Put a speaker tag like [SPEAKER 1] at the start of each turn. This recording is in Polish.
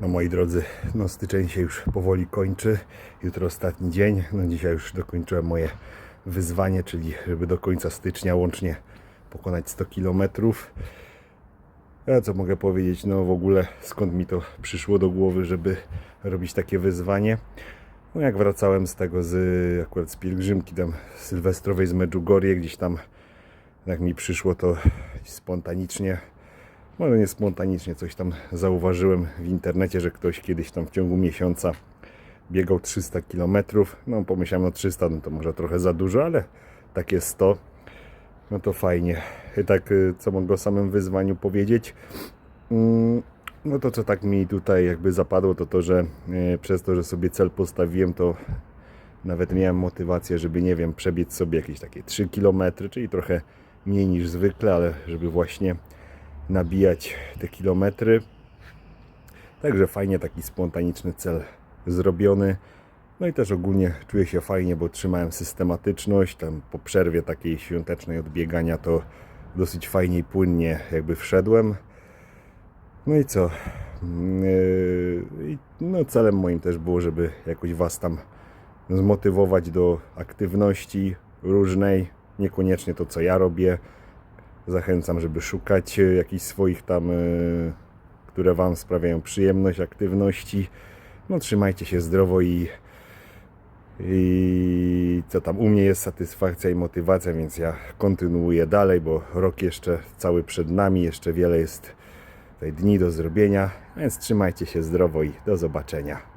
[SPEAKER 1] No moi drodzy, no styczeń się już powoli kończy. Jutro ostatni dzień. No dzisiaj już dokończyłem moje wyzwanie, czyli żeby do końca stycznia łącznie pokonać 100 km. Ja co mogę powiedzieć, no w ogóle skąd mi to przyszło do głowy, żeby robić takie wyzwanie. No jak wracałem z tego, z akurat z pielgrzymki tam sylwestrowej z Medjugorje, gdzieś tam jak mi przyszło to spontanicznie, może nie spontanicznie, coś tam zauważyłem w internecie, że ktoś kiedyś tam w ciągu miesiąca biegał 300 km. No pomyślałem, no 300 no to może trochę za dużo, ale takie 100 no to fajnie. I tak, y, co mogę o samym wyzwaniu powiedzieć? Mm, No to, co tak mi tutaj jakby zapadło, to to, że y, przez to, że sobie cel postawiłem, to nawet miałem motywację, żeby, nie wiem, przebiec sobie jakieś takie 3 km, czyli trochę mniej niż zwykle, ale żeby właśnie nabijać te kilometry. Także fajnie taki spontaniczny cel zrobiony. No i też ogólnie czuję się fajnie, bo trzymałem systematyczność. Tam po przerwie takiej świątecznej odbiegania to dosyć fajnie i płynnie jakby wszedłem. No i co? Yy, i No celem moim też było, żeby jakoś Was tam zmotywować do aktywności różnej. Niekoniecznie to, co ja robię. Zachęcam, żeby szukać e, jakichś swoich tam, e, które Wam sprawiają przyjemność, aktywności. No trzymajcie się zdrowo i i co tam u mnie jest satysfakcja i motywacja, więc ja kontynuuję dalej, bo rok jeszcze cały przed nami, jeszcze wiele jest tutaj dni do zrobienia, więc trzymajcie się zdrowo i do zobaczenia.